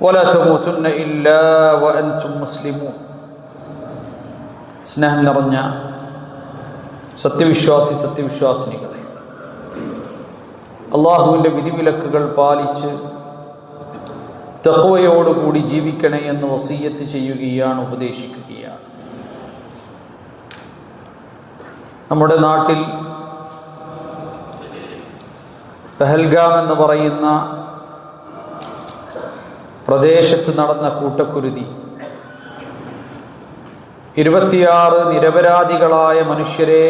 ولا تموتن إلا وأنتم مسلمون സ്നേഹം നിറഞ്ഞ സത്യവിശ്വാസി സത്യവിശ്വാസിനികളെ അള്ളാഹുവിൻ്റെ വിധിവിലക്കുകൾ പാലിച്ച് തക്വയോടുകൂടി ജീവിക്കണേ എന്ന് വസീയത്ത് ചെയ്യുകയാണ് ഉപദേശിക്കുകയാണ് നമ്മുടെ നാട്ടിൽ പെഹൽഗാം എന്ന് പറയുന്ന പ്രദേശത്ത് നടന്ന കൂട്ടക്കുരുതി. ഇരുപത്തിയാറ് നിരപരാധികളായ മനുഷ്യരെ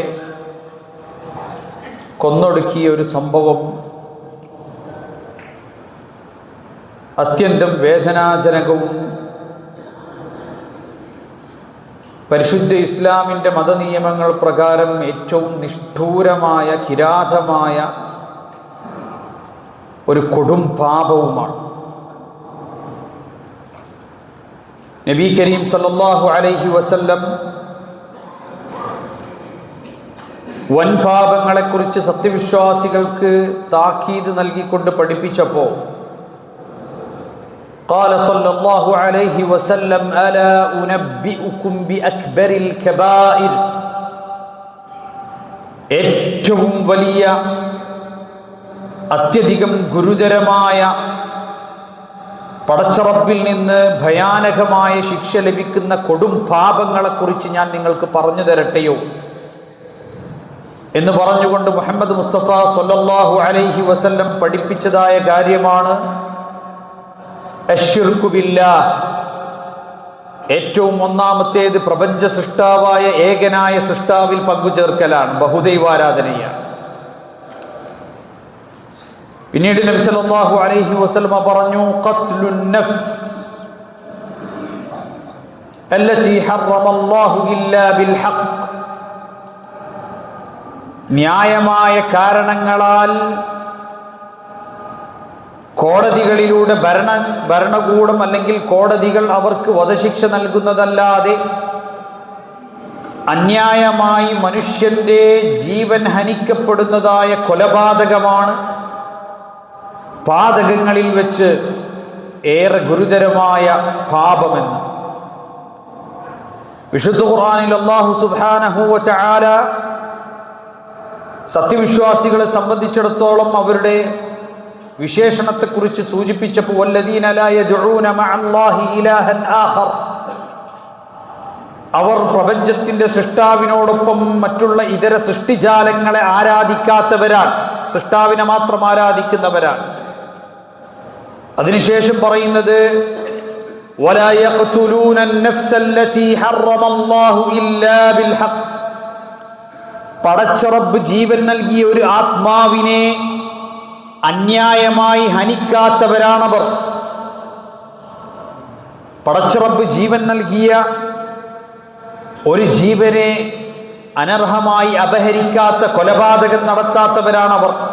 കൊന്നൊടുക്കിയ ഒരു സംഭവം അത്യന്തം വേദനാജനകവും പരിശുദ്ധ ഇസ്ലാമിന്റെ മതനിയമങ്ങൾ പ്രകാരം ഏറ്റവും നിഷ്ഠൂരമായ കിരാതമായ ഒരു കൊടും പാപവുമാണ്. നബി കരീം സല്ലല്ലാഹു അലൈഹി വസല്ലം വൻപാപങ്ങളെക്കുറിച്ച് സത്യവിശ്വാസികൾക്ക് താക്കീത് നൽകിക്കൊണ്ട് പഠിപ്പിച്ചപ്പോൾ قال صلى الله عليه وسلم ألا أنبئكم بأكبر الكبائر ഏറ്റവും വലിയ അത്യധികം ഗുരുതരമായ പടച്ചറപ്പിൽ നിന്ന് ഭയാനകമായ ശിക്ഷ ലഭിക്കുന്ന കൊടും പാപങ്ങളെക്കുറിച്ച് ഞാൻ നിങ്ങൾക്ക് പറഞ്ഞു തരട്ടെയോ? എന്ന് പറഞ്ഞുകൊണ്ട് മുഹമ്മദ് മുസ്തഫ സൊല്ലാഹു അലൈഹി വസല്ലം പഠിപ്പിച്ചതായ കാര്യമാണ് ഏറ്റവും ഒന്നാമത്തേത് പ്രപഞ്ച സൃഷ്ടാവായ ഏകനായ സൃഷ്ടാവിൽ പങ്കുചേർക്കലാണ് ബഹുദൈവാരാധനയാണ്. പിന്നീട് നബി സല്ലല്ലാഹു അലൈഹി വസല്ലമ പറഞ്ഞു ഖത്ലുൻ നഫ്സ് التي حرم الله إلا بالحق ന്യായമായ കാരണങ്ങളാൽ കോടതികളിലൂടെ ഭരണ ഭരണകൂടം അല്ലെങ്കിൽ കോടതികൾ അവർക്ക് വധശിക്ഷ നൽകുന്നതല്ലാതെ അന്യായമായി മനുഷ്യന്റെ ജീവൻ ഹനിക്കപ്പെടുന്നതായ കൊലപാതകമാണ് പാതകങ്ങളിൽ വെച്ച് ഏറെ ഗുരുതരമായ പാപമെന്ന്. വിശുദ്ധ ഖുർആനിൽ അള്ളാഹു സുബ്ഹാനഹു ചാല സത്യവിശ്വാസികളെ സംബന്ധിച്ചിടത്തോളം അവരുടെ വിശേഷണത്തെക്കുറിച്ച് സൂചിപ്പിച്ചപ്പോൾ അവർ പ്രപഞ്ചത്തിന്റെ സൃഷ്ടാവിനോടൊപ്പം മറ്റുള്ള ഇതര സൃഷ്ടിജാലങ്ങളെ ആരാധിക്കാത്തവരാണ്. സൃഷ്ടാവിനെ മാത്രം ആരാധിക്കുന്നവരാണ്. അതിനുശേഷം പറയുന്നത് പടച്ചറബ് ജീവൻ നൽകിയ ഒരു ആത്മാവിനെ അന്യായമായി ഹനിക്കാത്തവരാണവർ. പടച്ചറബ് ജീവൻ നൽകിയ ഒരു ജീവനെ അനർഹമായി അപഹരിക്കാത്ത കൊലപാതകം നടത്താത്തവരാണവർ.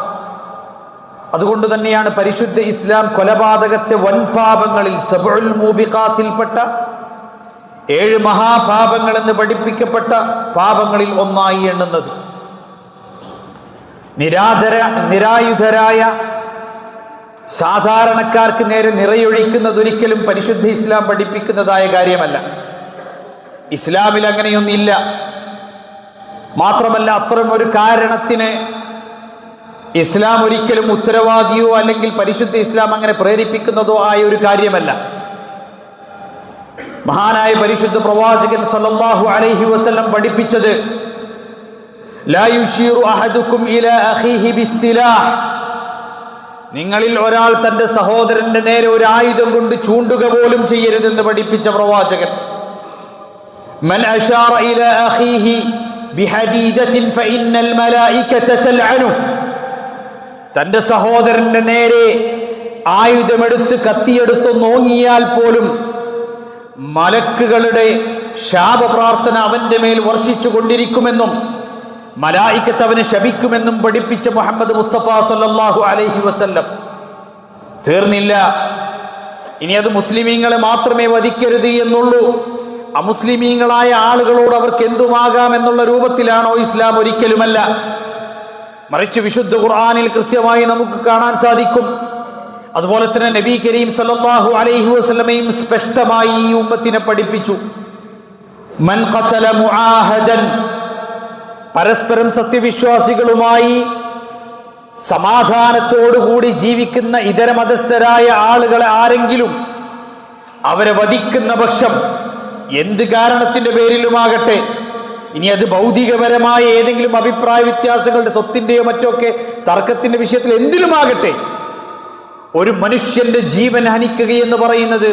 അതുകൊണ്ട് തന്നെയാണ് പരിശുദ്ധ ഇസ്ലാം കൊലപാതകത്തെ വൻപാപങ്ങളിൽ സബുൽ മൂബിഖാത്തിൽപ്പെട്ട ഏഴ് മഹാപാപങ്ങൾ എന്ന് പഠിപ്പിക്കപ്പെട്ട പാപങ്ങളിൽ ഒന്നായി എണ്ണുന്നത്. നിരാധര നിരായുധരായ സാധാരണക്കാർക്ക് നേരെ നിറയൊഴിക്കുന്നത് ഒരിക്കലും പരിശുദ്ധ ഇസ്ലാം പഠിപ്പിക്കുന്നതായ കാര്യമല്ല. ഇസ്ലാമിൽ അങ്ങനെയൊന്നില്ല മാത്രമല്ല അത്തരം ഒരു കാരണത്തിന് ഇസ്ലാം ഒരിക്കലും ഉത്തരവാദിയോ അല്ലെങ്കിൽ പരിശുദ്ധ ഇസ്ലാം അങ്ങനെ പ്രേരിപ്പിക്കുന്നതോ ആയ ഒരു കാര്യമല്ല. മഹാനായ പരിശുദ്ധ പ്രവാചകൻ സല്ലല്ലാഹു അലൈഹി വസല്ലം പഠിപ്പിച്ചത് നിങ്ങളിൽ ഒരാൾ തന്റെ സഹോദരന്റെ നേരെ ഒരു ആയുധം കൊണ്ട് ചൂണ്ടുക പോലും ചെയ്യരുതെന്ന് പഠിപ്പിച്ച പ്രവാചകൻ മൻ അഷാറ ഇലാ അഖീഹി ബിഹദീദതിൻ ഫഇന്നൽ മലായികത തൽഅനു. തന്റെ സഹോദരന്റെ നേരെ ആയുധമെടുത്ത് കത്തിയെടുത്ത് നോങ്ങിയാൽ പോലും മലക്കുകളുടെ ശാപപ്രാർത്ഥന അവന്റെ മേൽ വർഷിച്ചു കൊണ്ടിരിക്കുമെന്നും മലായിക്കത്ത് അവനെ ശപിക്കുമെന്നും പഠിപ്പിച്ച മുഹമ്മദ് മുസ്തഫ സല്ലല്ലാഹു അലൈഹി വസല്ലം. തീർന്നില്ല. ഇനി അത് മുസ്ലിമീങ്ങളെ മാത്രമേ വധിക്കരുത് എന്നുള്ളൂ. അമുസ്ലിമീങ്ങളായ ആളുകളോട് അവർക്ക് എന്തുമാകാം എന്നുള്ള രൂപത്തിലാണോ ഇസ്ലാം ഒരിക്കലുമല്ല. മറിച്ച് വിശുദ്ധ ഖുർആാനിൽ കൃത്യമായി നമുക്ക് കാണാൻ സാധിക്കും. അതുപോലെ തന്നെ നബി കരീം സല്ലല്ലാഹു അലൈഹി വസ്ലമയും സ്പഷ്ടമായി ഈ ഉമ്മത്തിനെ പഠിപ്പിച്ചു. മൻ മുആഹദൻ പരസ്പരം സത്യവിശ്വാസികളുമായി സമാധാനത്തോടുകൂടി ജീവിക്കുന്ന ഇതര മതസ്ഥരായ ആളുകളെ ആരെങ്കിലും അവരെ വധിക്കുന്ന പക്ഷം എന്ത് കാരണത്തിന്റെ പേരിലുമാകട്ടെ ഇനി അത് ഭൗതികപരമായ ഏതെങ്കിലും അഭിപ്രായ വ്യത്യാസങ്ങളുടെ സ്വത്തിന്റെയോ മറ്റോ ഒക്കെ തർക്കത്തിന്റെ വിഷയത്തിൽ എന്തിലുമാകട്ടെ ഒരു മനുഷ്യന്റെ ജീവൻ ഹനിക്കുക എന്ന് പറയുന്നത്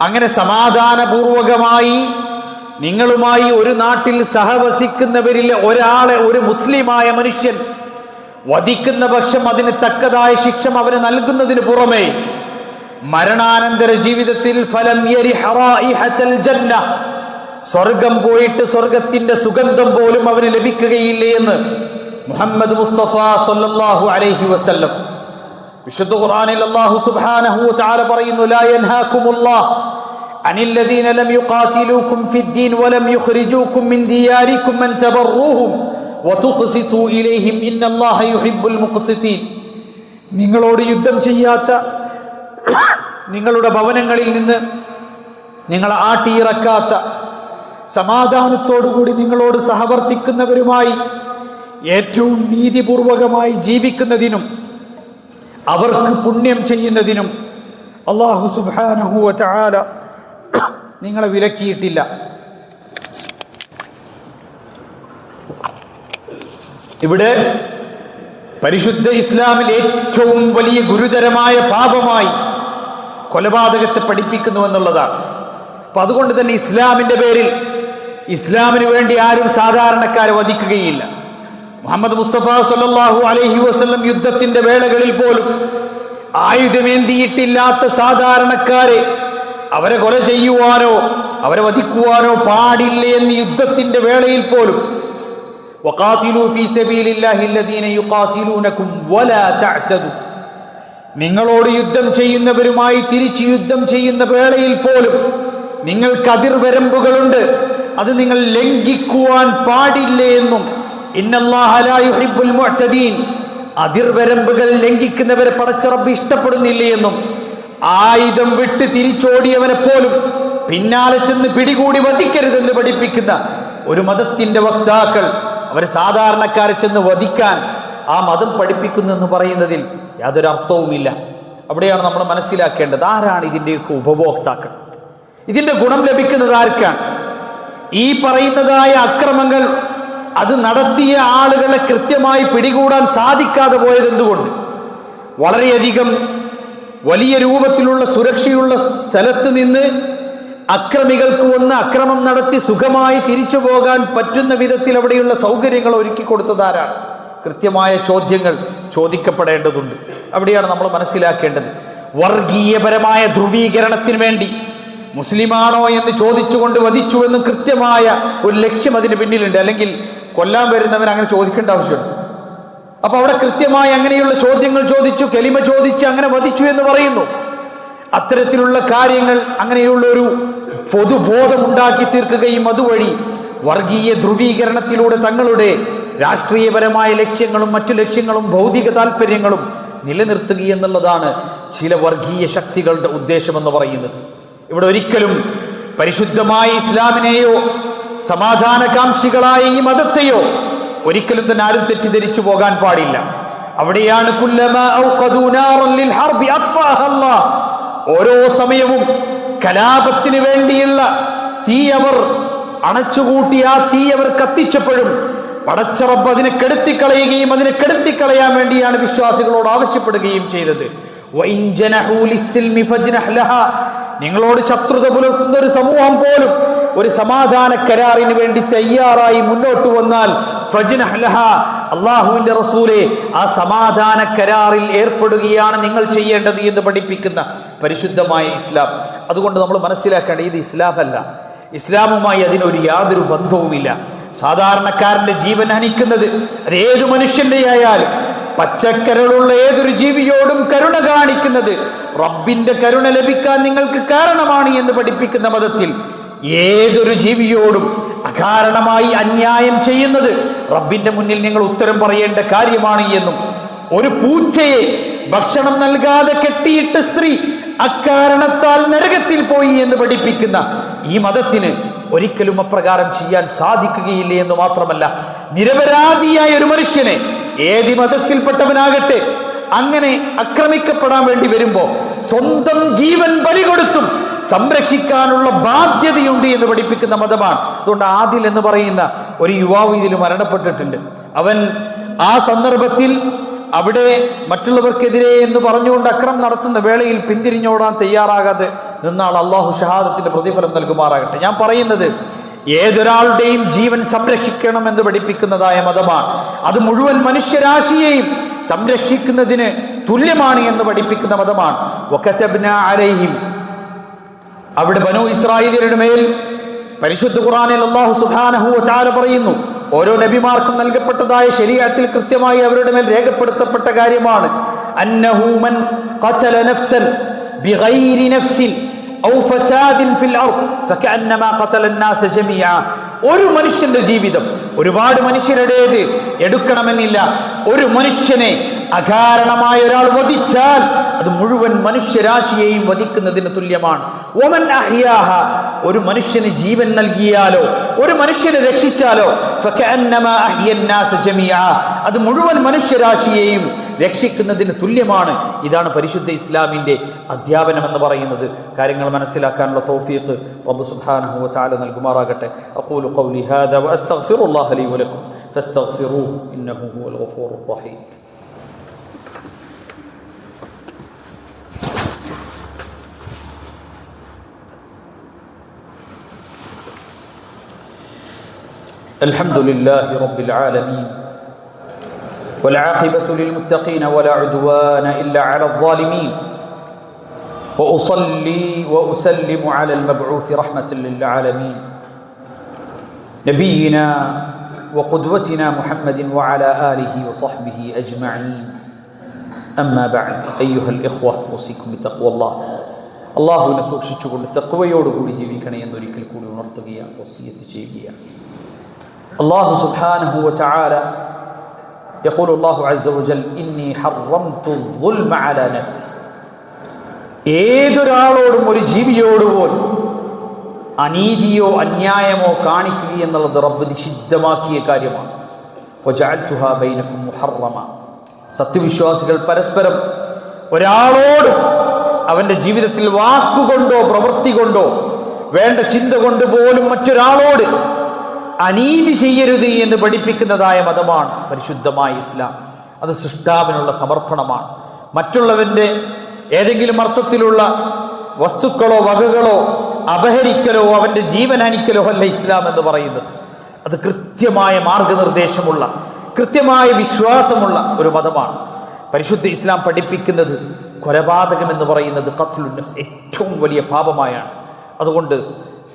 അങ്ങനെ സമാധാനപൂർവകമായി നിങ്ങളുമായി ഒരു നാട്ടിൽ സഹവസിക്കുന്നവരിൽ ഒരാളെ ഒരു മുസ്ലിമായ മനുഷ്യൻ വധിക്കുന്ന പക്ഷം അതിന് തക്കതായ ശിക്ഷ അവന് നൽകുന്നതിന് പുറമേ മരണാനന്തര ജീവിതത്തിൽ ഫലം ജന്ന സ്വർഗം പോയിട്ട് സ്വർഗത്തിന്റെ സുഗന്ധം പോലും അവന് ലഭിക്കുകയില്ലേ എന്ന് മുഹമ്മദ് മുസ്തഫ സല്ലല്ലാഹു അലൈഹി വസല്ലം. വിശുദ്ധ ഖുർആനിൽ അല്ലാഹു സുബ്ഹാനഹു വതആല പറയുന്നു ലാ യൻഹാകുമുല്ലാഹ് അനിൽ ലദീന ലം യുഖാതിലൂകും ഫിദ്ദീൻ വലം യുഖ്രിജൂകും മിൻ ദിയാരികും അൻ തബറൂഹും വതുഖ്സിതു ഇലൈഹിം ഇന്നല്ലാഹ യുഹിബ്ബുൽ മുഖ്സിതീൻ. നിങ്ങളോട് യുദ്ധം ചെയ്യാത്ത നിങ്ങളുടെ ഭവനങ്ങളിൽ നിന്ന് നിങ്ങളെ ആട്ടിയിറക്കാത്ത സമാധാനത്തോടുകൂടി നിങ്ങളോട് സഹവർത്തിക്കുന്നവരുമായി ഏറ്റവും നീതിപൂർവകമായി ജീവിക്കുന്നതിനും അവർക്ക് പുണ്യം ചെയ്യുന്നതിനും അള്ളാഹു സുബാനഹുവ ചാല നിങ്ങളെ വിലക്കിയിട്ടില്ല. ഇവിടെ പരിശുദ്ധ ഇസ്ലാമിൽ ഏറ്റവും വലിയ ഗുരുതരമായ പാപമായി കൊലപാതകത്തെ പഠിപ്പിക്കുന്നു എന്നുള്ളതാണ്. അപ്പൊ അതുകൊണ്ട് തന്നെ ഇസ്ലാമിന്റെ പേരിൽ ഇസ്ലാമിന് വേണ്ടി ആരും സാധാരണക്കാരെ വധിക്കുകയില്ല. മുഹമ്മദ് മുസ്തഫ സല്ലാഹു അലഹി വസ്ലം യുദ്ധത്തിന്റെ വേളകളിൽ പോലും ആയുധമേന്തിയിട്ടില്ലാത്ത സാധാരണക്കാരെ അവരെ കൊല ചെയ്യുവാനോ അവരെ വധിക്കുവാനോ പാടില്ല എന്ന് യുദ്ധത്തിന്റെ വേളയിൽ പോലും നിങ്ങളോട് യുദ്ധം ചെയ്യുന്നവരുമായി തിരിച്ചു യുദ്ധം ചെയ്യുന്ന വേളയിൽ പോലും നിങ്ങൾക്ക് അതിർവരമ്പുകളുണ്ട് അത് നിങ്ങൾ ലംഘിക്കുവാൻ പാടില്ലേ എന്നും. മുഅ്തദീൻ. അതിർവരമ്പുകൾ ലംഘിക്കുന്നവരെ പടച്ചറബ് ഇഷ്ടപ്പെടുന്നില്ലേ എന്നും. ആയുധം വിട്ട് തിരിച്ചോടിയവനെ പോലും പിന്നാലെ ചെന്ന് പിടികൂടി വധിക്കരുതെന്ന് പഠിപ്പിക്കുന്ന ഒരു മതത്തിന്റെ വക്താക്കൾ അവരെ സാധാരണക്കാരെ ചെന്ന് വധിക്കാൻ ആ മതം പഠിപ്പിക്കുന്നു എന്ന് പറയുന്നതിൽ യാതൊരു അർത്ഥവുമില്ല. അവിടെയാണ് നമ്മൾ മനസ്സിലാക്കേണ്ടത്. ആരാണ് ഇതിന്റെയൊക്കെ ഉപഭോക്താക്കൾ? ഇതിന്റെ ഗുണം ലഭിക്കുന്നത് ആർക്കാണ്? ഈ പറയുന്നതായ അക്രമങ്ങൾ അത് നടത്തിയ ആളുകളെ കൃത്യമായി പിടികൂടാൻ സാധിക്കാതെ പോയത് എന്തുകൊണ്ട്? വളരെയധികം വലിയ രൂപത്തിലുള്ള സുരക്ഷയുള്ള സ്ഥലത്ത് നിന്ന് അക്രമികൾക്ക് വന്ന് അക്രമം നടത്തി സുഖമായി തിരിച്ചു പോകാൻ പറ്റുന്ന വിധത്തിൽ അവിടെയുള്ള സൗകര്യങ്ങൾ ഒരുക്കി കൊടുത്തതാരാണ്? കൃത്യമായ ചോദ്യങ്ങൾ ചോദിക്കപ്പെടേണ്ടതുണ്ട്. അവിടെയാണ് നമ്മൾ മനസ്സിലാക്കേണ്ടത്. വർഗീയപരമായ ധ്രുവീകരണത്തിന് വേണ്ടി മുസ്ലിമാണോ എന്ന് ചോദിച്ചുകൊണ്ട് വധിച്ചു എന്ന് കൃത്യമായ ഒരു ലക്ഷ്യം അതിന് പിന്നിലുണ്ട്. അല്ലെങ്കിൽ കൊല്ലാൻ വരുന്നവൻ അങ്ങനെ ചോദിക്കേണ്ട ആവശ്യമുണ്ട്. അപ്പൊ അവിടെ കൃത്യമായി അങ്ങനെയുള്ള ചോദ്യങ്ങൾ ചോദിച്ചു കെലിമ ചോദിച്ച് അങ്ങനെ വധിച്ചു എന്ന് പറയുന്നു. അത്തരത്തിലുള്ള കാര്യങ്ങൾ അങ്ങനെയുള്ള ഒരു പൊതുബോധം ഉണ്ടാക്കി തീർക്കുകയും അതുവഴി വർഗീയ ധ്രുവീകരണത്തിലൂടെ തങ്ങളുടെ രാഷ്ട്രീയപരമായ ലക്ഷ്യങ്ങളും മറ്റു ലക്ഷ്യങ്ങളും ഭൗതിക താല്പര്യങ്ങളും നിലനിർത്തുകയെന്നുള്ളതാണ് ചില വർഗീയ ശക്തികളുടെ ഉദ്ദേശമെന്ന് പറയുന്നത്. ഇവിടെ ഒരിക്കലും പരിശുദ്ധമായ ഇസ്ലാമിനെയോ സമാധാനകാംക്ഷികളായ ഈ മതത്തെയോ ഒരിക്കലും തന്നെ ആരും തെറ്റിദ്ധരിച്ചു പോകാൻ പാടില്ല. അവിടെയാണ് ഓരോ സമയവും കലാപത്തിന് വേണ്ടിയുള്ള തീ അവർ അണച്ചുകൂട്ടി ആ തീ അവർ കത്തിച്ചപ്പോഴും പടച്ചറപ്പ് അതിനെ കെടുത്തിക്കളയുകയും അതിനെ കെടുത്തിക്കളയാൻ വേണ്ടിയാണ് വിശ്വാസികളോട് ആവശ്യപ്പെടുകയും ചെയ്തത്. നിങ്ങളോട് ശത്രുത പുലർത്തുന്ന ഒരു സമൂഹം പോലും ഒരു സമാധാന കരാറിന് വേണ്ടി തയ്യാറായി മുന്നോട്ട് വന്നാൽ. അള്ളാഹുവിന്റെ റസൂലെ ആ സമാധാന കരാറിൽ ഏർപ്പെടുകയാണ് നിങ്ങൾ ചെയ്യേണ്ടത് എന്ന് പഠിപ്പിക്കുന്ന പരിശുദ്ധമായ ഇസ്ലാം അതുകൊണ്ട് നമ്മൾ മനസ്സിലാക്കേണ്ട ഇത് ഇസ്ലാം അല്ല ഇസ്ലാമുമായി അതിനൊരു യാതൊരു ബന്ധവുമില്ല സാധാരണക്കാരന്റെ ജീവൻ ഹനിക്കുന്നത് അത് ഏത് മനുഷ്യന്റെ ആയാലും പച്ചക്കരളുള്ള ഏതൊരു ജീവിയോടും കരുണ കാണിക്കുന്നത് റബ്ബിന്റെ കരുണ ലഭിക്കാൻ നിങ്ങൾക്ക് കാരണമാണ് എന്ന് പഠിപ്പിക്കുന്ന മതത്തിൽ ഏതൊരു ജീവിയോടും അകാരണമായി അന്യായം ചെയ്യുന്നത് റബ്ബിന്റെ മുന്നിൽ നിങ്ങൾ ഉത്തരം പറയേണ്ട കാര്യമാണ് എന്നും ഒരു പൂച്ചയെ ഭക്ഷണം നൽകാതെ കെട്ടിയിട്ട് സ്ത്രീ അക്കാരണത്താൽ നരകത്തിൽ പോയി എന്ന് പഠിപ്പിക്കുന്ന ഈ മതത്തിന് ഒരിക്കലും അപ്രകാരം ചെയ്യാൻ സാധിക്കുകയില്ല എന്ന് മാത്രമല്ല നിരപരാധിയായ ഒരു മനുഷ്യനെ ഏത് മതത്തിൽപ്പെട്ടവനാകട്ടെ അങ്ങനെ ആക്രമിക്കപ്പെടാൻ വേണ്ടി വരുമ്പോ സ്വന്തം ജീവൻ ബലി കൊടുത്തും സംരക്ഷിക്കാനുള്ള ബാധ്യതയുണ്ട് എന്ന് പഠിപ്പിക്കുന്ന മതമാണ്. അതുകൊണ്ട് ആദിൽ എന്ന് പറയുന്ന ഒരു യുവാവ് ഇതിൽ മരണപ്പെട്ടിട്ടുണ്ട്. അവൻ ആ സന്ദർഭത്തിൽ അവിടെ മറ്റുള്ളവർക്കെതിരെ എന്ന് പറഞ്ഞുകൊണ്ട് അക്രം നടത്തുന്ന വേളയിൽ പിന്തിരിഞ്ഞോടാൻ തയ്യാറാകാതെ നിന്നാൾ അള്ളാഹു ഷഹാദത്തിന്റെ പ്രതിഫലം നൽകുമാറാകട്ടെ. ഞാൻ പറയുന്നത് ഏതൊരാളുടെയും ജീവൻ സംരക്ഷിക്കണം എന്ന് പഠിപ്പിക്കുന്നതായ മതമാണ്. അത് മുഴുവൻ മനുഷ്യരാശിയെയും സംരക്ഷിക്കുന്നതിന് തുല്യമാണ് എന്ന് പഠിപ്പിക്കുന്ന മതമാണ്. ആരെയും അവിടെ ബനു ഇസ്രായേലിയരുടെ മേൽ പരിശുദ്ധ ഖുറാനിൽ അള്ളാഹു സുബ്ഹാനഹു ചാല പറയുന്നു ഓരോ നബിമാർക്കും നൽകപ്പെട്ടതായ ശരീരത്തിൽ കൃത്യമായി അവരുടെ മേൽ രേഖപ്പെടുത്തപ്പെട്ട കാര്യമാണ്. അന്നഹു മൻ ഖതല നഫ്സൻ ബിഗൈരി നഫ്സിൻ ഔ ഫസാദിൻ ഫിൽ അർദ് ഫകഅന്നമാ ഖതല الناس ജമീഅ ഒരു മനുഷ്യന്റെ ജീവിതം ഒരുപാട് മനുഷ്യരുടേത് എടുക്കണമെന്നില്ല ഒരു മനുഷ്യനെ അകാരണമായ ഒരാൾ വധിച്ചാൽ അത് മുഴുവൻ മനുഷ്യരാശിയെയും വധിക്കുന്നതിന് തുല്യമാണ് ഒമൻ അഹ്യാഹ ഒരു മനുഷ്യന് ജീവൻ നൽകിയാലോ ഒരു മനുഷ്യനെ രക്ഷിച്ചാലോ ഫകഅന്നമാ അഹ്യ الناس ജമീഅ അത് മുഴുവൻ മനുഷ്യരാശിയെയും രക്ഷിക്കുന്നതിന് തുല്യമാണ് ഇതാണ് പരിശുദ്ധ ഇസ്ലാമിന്റെ അധ്യാപനം എന്ന് പറയുന്നത് കാര്യങ്ങൾ മനസ്സിലാക്കാനുള്ള തൗഫീഖ് റബ്ബ് സുബ്ഹാനഹു വ തആല നൽകുമാറാകട്ടെ അഖൂലു ഖൗലി ഹാദാ വഅസ്തഗ്ഫിറുല്ലാഹ ലി വലക്കും ഫസ്തഗ്ഫിറൂഹു ഇന്നഹു ഹുവൽ ഗഫൂറുർ റഹീം الحمد لله رب العالمين والعاقبة للمتقين ولا عدوان إلا على الظالمين وأصلي وأسلم على المبعوث رحمة للعالمين نبينا وقدوتنا محمد وعلى آله وصحبه أجمعين أما بعد أيها الإخوة أوصيكم بتقوى الله അള്ളാഹുവിനെ സൂക്ഷിച്ചുകൊണ്ട് തെക്കുവയോടുകൂടി ജീവിക്കണേ എന്നൊരിക്കൽ കൂടി ഉണർത്തുകയാണ് വസീയത്ത് ചെയ്യുകയാണ് الله سبحانه وتعالى يقول الله عز وجل إني حرمت الظلم على نفسي ഏതൊരാളോടും ഒരു ജീവിയോട് പോലും അനീതിയോ അന്യായമോ കാണിക്കുക എന്നുള്ളത് റബ്ബ് നിഷിദ്ധമാക്കിയ കാര്യമാണ് وجعلتها بينكم محرما സത്യവിശ്വാസികൾ പരസ്പരം ഒരാളോടും അവന്റെ ജീവിതത്തിൽ വാക്കുകൊണ്ടോ പ്രവൃത്തി കൊണ്ടോ വേണ്ട ചിന്ത കൊണ്ട് പോലും മറ്റൊരാളോട് അനീതി ചെയ്യരുത് എന്ന് പഠിപ്പിക്കുന്നതായ മതമാണ് പരിശുദ്ധമായ ഇസ്ലാം. അത് സൃഷ്ടാവിനുള്ള സമർപ്പണമാണ്. മറ്റുള്ളവന്റെ ഏതെങ്കിലും അർത്ഥത്തിലുള്ള വസ്തുക്കളോ വകകളോ അപഹരിക്കലോ അവന്റെ ജീവൻ അനിക്കലോ അല്ല ഇസ്ലാം എന്ന് പറയുന്നത്. അത് കൃത്യമായ മാർഗനിർദ്ദേശമുള്ള കൃത്യമായ വിശ്വാസമുള്ള ഒരു മതമാണ്. പരിശുദ്ധ ഇസ്ലാം പഠിപ്പിക്കുന്നത് കൊലപാതകം എന്ന് പറയുന്നത് നഫ്സ് ഏറ്റവും വലിയ പാപമായാണ്. അതുകൊണ്ട്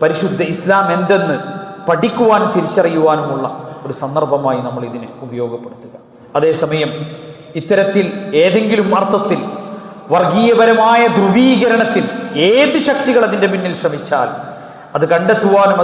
പരിശുദ്ധ ഇസ്ലാം എന്തെന്ന് പഠിക്കുവാനും തിരിച്ചറിയുവാനുമുള്ള ഒരു സന്ദർഭമായി നമ്മൾ ഇതിനെ ഉപയോഗപ്പെടുത്തുക. അതേസമയം ഇത്തരത്തിൽ ഏതെങ്കിലും അർത്ഥത്തിൽ വർഗീയപരമായ ധ്രുവീകരണത്തിൽ ഏത് ശക്തികൾ അതിന്റെ പിന്നിൽ ശ്രമിച്ചാൽ അത് കണ്ടെത്തുവാനും